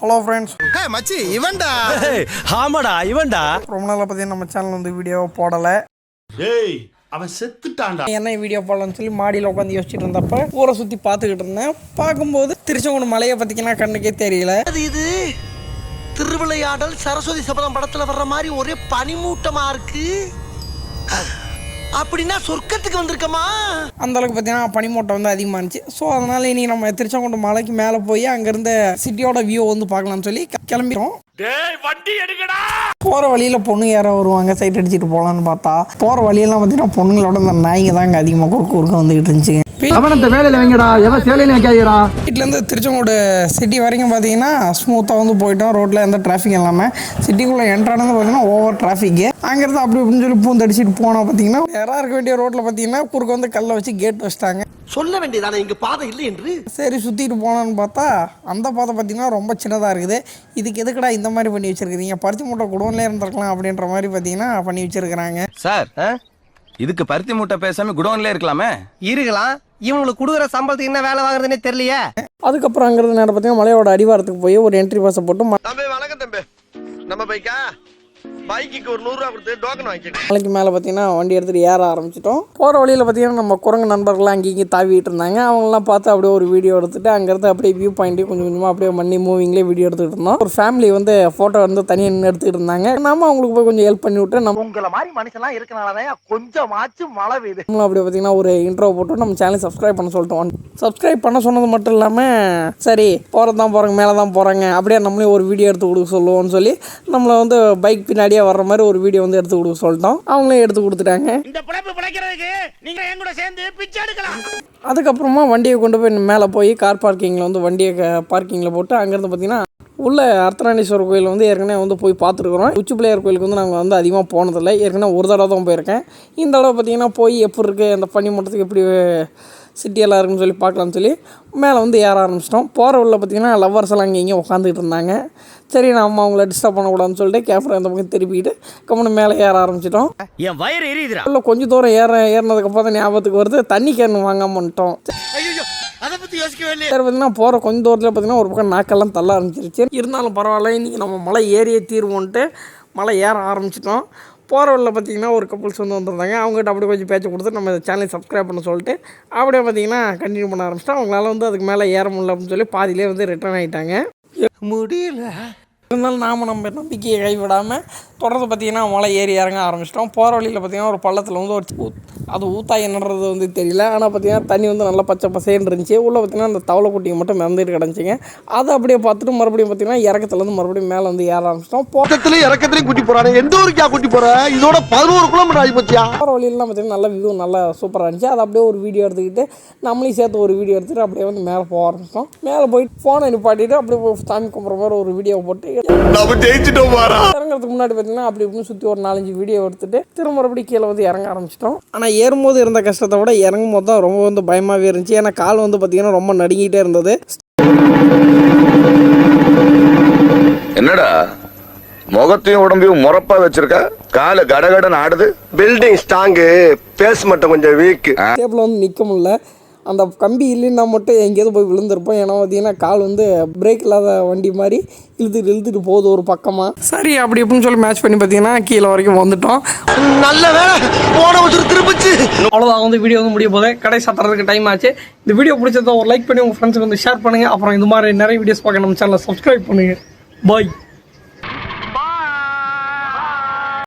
Hello friends மச்சி இவன்டா? ஆமாடா இவன்டா. ரொம்ப நாளாக பார்த்தீங்கன்னா நம்ம சேனல் வந்து வீடியோ போடலை. ஏய் அவன் செத்துட்டான்டா. என்ன வீடியோ போடலாம்னு சொல்லி மாடியில் உட்காந்து யோசிச்சுட்டு இருந்தப்ப ஊரை சுற்றி பார்த்துக்கிட்டு இருந்தேன். பார்க்கும்போது திருச்செங்கோடு மலையை பார்த்தீங்கன்னா கண்ணுக்கே தெரியல. அது இது? திருவிளையாடல் சரஸ்வதி சபதம் படத்துல வர்ற மாதிரி ஒரே பனிமூட்டமா இருக்கு? அப்படின்னா சொர்க்கத்துக்கு வந்திருக்கமா? அந்த அளவுக்கு பார்த்தீங்கன்னா பனிமூட்டம் வந்து அதிகமாக இருந்துச்சு. ஸோ அதனால் இனி நம்ம திருச்செங்கோடு மலைக்கு மேலே போய் அங்கேருந்து சிட்டியோட வியூ வந்து பார்க்கலாம்னு சொல்லி கி- கிளம்பிட்டோம். போகிற வழியில் பொண்ணு யாரோ வருவாங்க சைட் அடிச்சுட்டு போகலான்னு பார்த்தா போகிற வழியெல்லாம் பார்த்தீங்கன்னா பொண்ணுங்களோட இந்த நாய்ங்க தாங்க அதிகமாக குறுக்க குறுக்க வந்துக்கிட்டு இருந்துச்சு அவனத்த வேலையில வைங்கடா. எவன் சேலையில வைக்காதீரா வீட்டிலேருந்து திருச்செங்கோடு சிட்டி வரைக்கும் பார்த்தீங்கன்னா ஸ்மூத்தாக வந்து போயிட்டோம். ரோட்டில் எந்த டிராஃபிக் இல்லாமல் சிட்டிக்குள்ளே என்ட்ரானது பார்த்தீங்கன்னா ஓவர் டிராஃபிக்கு அங்கேருந்து அப்படி இப்படின்னு சொல்லி பூந்தடிச்சிட்டு போனால் பார்த்தீங்கன்னா நேராக இருக்க வேண்டிய ரோட்டில் பார்த்தீங்கன்னா குறுக்க வந்து கல்லை வச்சு கேட் வச்சிட்டாங்க. சொல்ல வேண்டியதானே இங்க பாதை இல்லை என்று? சரி சுற்றிட்டு போனோன்னு பார்த்தா அந்த பாதை பார்த்தீங்கன்னா ரொம்ப சின்னதாக இருக்குது. இதுக்கு எதுக்குடா இந்த மாதிரி பண்ணி வச்சிருக்கிறீங்க? பருத்தி மூட்டை குடோன்லேயே இருந்திருக்கலாம் அப்படின்ற மாதிரி பார்த்தீங்கன்னா பண்ணி வச்சிருக்கிறாங்க. சார் இதுக்கு பருத்தி மூட்டை பேசாம குடோன்ல இருக்கலாமே. இருக்கலாம். இவங்களுக்கு கொடுக்குற சம்பளத்துக்கு என்ன வேலை வாங்குறதுனே தெரியலையே. அதுக்கப்புறம் அங்கேருந்து நேரம் பார்த்தீங்கன்னா மலையோட அடிவாரத்துக்கு போய் ஒரு என்ட்ரி பாஸை போட்டு ம- தம்பி வணக்கம் தம்பி. நம்ம பைக்கா பைக்குக்கு ஒரு நூறுரூவா கொடுத்து டோக்கன் வாங்கிக்க மலைக்கு மேலே பார்த்தீங்கன்னா வண்டி எடுத்துகிட்டு ஏற ஆரம்பிச்சிட்டோம். போகிற வழியில் பார்த்தீங்கன்னா நம்ம குரங்கு நண்பர்கள்லாம் அங்கேயும் இங்கேயும் தாவிட்டு இருந்தாங்க. அவங்களாம் பார்த்து அப்படியே ஒரு வீடியோ எடுத்துட்டு அங்கேருந்து அப்படியே வியூ பாயிண்ட்டையும் கொஞ்சம் கொஞ்சமாக அப்படியே மண்ணி மூவிங்லேயே வீடியோ எடுத்துக்கிட்டு இருந்தோம். ஒரு ஃபேமிலி வந்து ஃபோட்டோ வந்து தனியாக நின்று எடுத்துக்கிட்டு இருந்தாங்க. நாம அவங்களுக்கு போய் கொஞ்சம் ஹெல்ப் பண்ணி விட்டு நம்ம உங்களை மாதிரி மனுஷன்லாம் இருக்கனாலதான் கொஞ்சமாச்சும் மழை பெய்யுது. நம்மளும் அப்படியே பார்த்தீங்கன்னா ஒரு இன்ட்ரோ போட்டு நம்ம சேனல் சப்ஸ்கிரைப் பண்ண சொல்லிட்டோம். சப்ஸ்கிரைப் பண்ண சொன்னது மட்டும் இல்லாமல் சரி போகிறது தான் போகிறாங்க மேலே தான் போகிறாங்க அப்படியே நம்மளே ஒரு வீடியோ எடுத்து கொடுக்க சொல்லுவோம்னு சொல்லி நம்மளை வந்து பைக் பின்னாடியே வர்ற மாதிரி ஒரு வீடியோ வந்து எடுத்து கொடுக்க சொல்லிட்டோம் அவங்களே எடுத்து கொடுத்துட்டாங்க. இந்த பிழைப்பு பிழைக்கிறதுக்கு நீங்க என் கூட சேர்ந்து பிச்சை எடுக்கலாம். அதுக்கப்புறமா வண்டியை கொண்டு போய் மேலே போய் கார் பார்க்கிங்கில் வந்து வண்டியை பார்க்கிங்கில் போட்டு அங்கேருந்து பார்த்தீங்கன்னா உள்ள அர்த்தநாரீஸ்வரர் கோயில் வந்து ஏற்கனவே வந்து போய் பார்த்துருக்குறோம். உச்சி பிள்ளையார் கோயிலுக்கு வந்து நாங்கள் வந்து அதிகமாக போனதில்லை. ஏற்கனவே ஒரு தடவை தான் போயிருக்கேன். இந்த தடவை பார்த்தீங்கன்னா போய் எப்படி இருக்குது அந்த பனி மூட்டத்துக்கு எப்படி சிட்டியெல்லாம் இருக்குன்னு சொல்லி பார்க்கலாம்னு சொல்லி மேலே வந்து ஏற ஆரம்பிச்சிட்டோம். போகிற உள்ள பார்த்தீங்கன்னா லவ்வர்ஸ் எல்லாம் அங்கே இங்கே உட்காந்துக்கிட்டு இருந்தாங்க. சரி நம்ம அவங்கள டிஸ்டர்ப் பண்ணக்கூடாதுன்னு சொல்லிட்டு கேமரா இந்த பக்கம் திருப்பிட்டு கம்முன்னு மேலே ஏற ஆரம்பிச்சிட்டோம். என் வயிறு எரியுதுடா. உள்ள கொஞ்சம் தூரம் ஏற ஏறினதுக்கப்புறம் தான் ஞாபகத்துக்கு வருது. தண்ணி கேன் வாங்காம வந்துட்டோம். அதை பத்தி யோசிக்கவே இல்லையே. சரி பார்த்தீங்கன்னா போகிற கொஞ்ச தூரத்தில் பார்த்தீங்கன்னா ஒரு பக்கம் நாக்கெல்லாம் தள்ள ஆரம்பிச்சிருச்சு. இருந்தாலும் பரவாயில்ல இன்றைக்கி நம்ம மலை ஏறியே தீர்வோன்ட்டு மலை ஏற ஆரம்பிச்சிட்டோம். போகிற வழியில் பார்த்தீங்கன்னா ஒரு கப்புள்ஸ் வந்து வந்திருந்தாங்க. அவங்ககிட்ட அப்படியே கொஞ்சம் பேச்சு கொடுத்து நம்ம சேனலை சப்ஸ்கிரைப் பண்ண சொல்லிட்டு அப்படியே பார்த்தீங்கன்னா கண்டினியூ பண்ண ஆரம்பிச்சிட்டோம் அவங்களால வந்து அதுக்கு மேலே ஏற முடியல அப்படின்னு சொல்லி பாதியிலே வந்து ரிட்டர்ன் ஆகிட்டாங்க முடியல. இருந்தாலும் நாம் நம்ம நம்பிக்கையை கைவிடாமல் தொடர்ந்து பார்த்தீங்கன்னா மலை ஏறி இறங்க ஆரம்பிச்சிட்டோம். போகிற வழியில் பார்த்தீங்கன்னா ஒரு பள்ளத்தில் வந்து ஒரு அது ஊத்தா என்னன்றது வந்து தெரியல. ஆனால் பார்த்தீங்கன்னா தண்ணி வந்து நல்லா பச்சை பசேன்னு இருந்துச்சு. உள்ளே பார்த்தீங்கன்னா அந்த தவளை குட்டிங்க மட்டும் மிதந்துட்டு கிடந்துச்சிங்க. அதை அப்படியே பார்த்துட்டு மறுபடியும் பார்த்தீங்கன்னா இறக்கத்துலேருந்து மறுபடியும் மேலே வந்து ஏற ஆரம்பிச்சிட்டோம். போ பக்கத்துலயும் இறக்கத்துலயும் கூட்டி போறானே. எந்த ஊருக்கா கூட்டி போற? இதோட பதினோரு கிலோமீட்டர் ஆகி போச்சியா? போகிற வழியிலாம் பார்த்தீங்கன்னா நல்ல வியூ நல்லா சூப்பராக இருந்துச்சு. அதை அப்படியே ஒரு வீடியோ எடுத்துக்கிட்டு நம்மளையும் சேர்த்து ஒரு வீடியோ எடுத்துகிட்டு அப்படியே வந்து மேலே போக ஆரம்பிச்சிட்டோம். மேலே போயிட்டு ஃபோனை நிப்பாட்டிட்டு அப்படியே சாமி கும்பிட்ற மாதிரி ஒரு வீடியோ போட்டு இறங்குறதுக்கு முன்னாடி பார்த்தீங்கன்னா அப்படி இப்படின்னு சுற்றி ஒரு நாலஞ்சு வீடியோ எடுத்துட்டு திரும்ப மறுபடியும் கீழே வந்து இறங்க ஆரம்பிச்சிட்டோம். ஆனால் ஏறும்போது இருந்த கஷ்டத்தை விட இறங்கும் போது தான் ரொம்ப வந்து பயமாகவே இருந்துச்சு. ஏன்னா கால் வந்து பார்த்தீங்கன்னா ரொம்ப நடுங்கிட்டே இருந்தது. என்னடா? முகத்தையும் உடம்பையும் முறப்பா வச்சிருக்க? காலு கடகடன்னு ஆடுது? பில்டிங் ஸ்ட்ராங்கு பேஸ் மட்டும் கொஞ்சம் வீக் டேபிள் வந்து நிற்க முடியல. அந்த கம்பி இல்லைன்னா மட்டும் எங்கேயாவது போய் விழுந்திருப்போம். ஏன்னா பார்த்தீங்கன்னா கால் வந்து பிரேக் இல்லாத வண்டி மாதிரி இழுத்துட்டு இழுத்துட்டு போகுது ஒரு பக்கமாக சரி அப்படி இப்படின்னு சொல்லி மேட்ச் பண்ணி பார்த்தீங்கன்னா கீழே வரைக்கும் வந்துட்டோம். நல்ல வேலை. போன வச்சு திரும்பிச்சு அவ்வளோதான் வந்து வீடியோ வந்து முடிய போதே கடை சாத்துறதுக்கு டைம் ஆச்சு. இந்த வீடியோ பிடிச்சதா ஒரு லைக் பண்ணி உங்கள் ஃப்ரெண்ட்ஸுக்கு வந்து ஷேர் பண்ணுங்கள் அப்புறம் இது மாதிரி நிறைய வீடியோஸ் பார்க்க நம்ம சேனலை சப்ஸ்கிரைப் பண்ணுங்கள் பாய்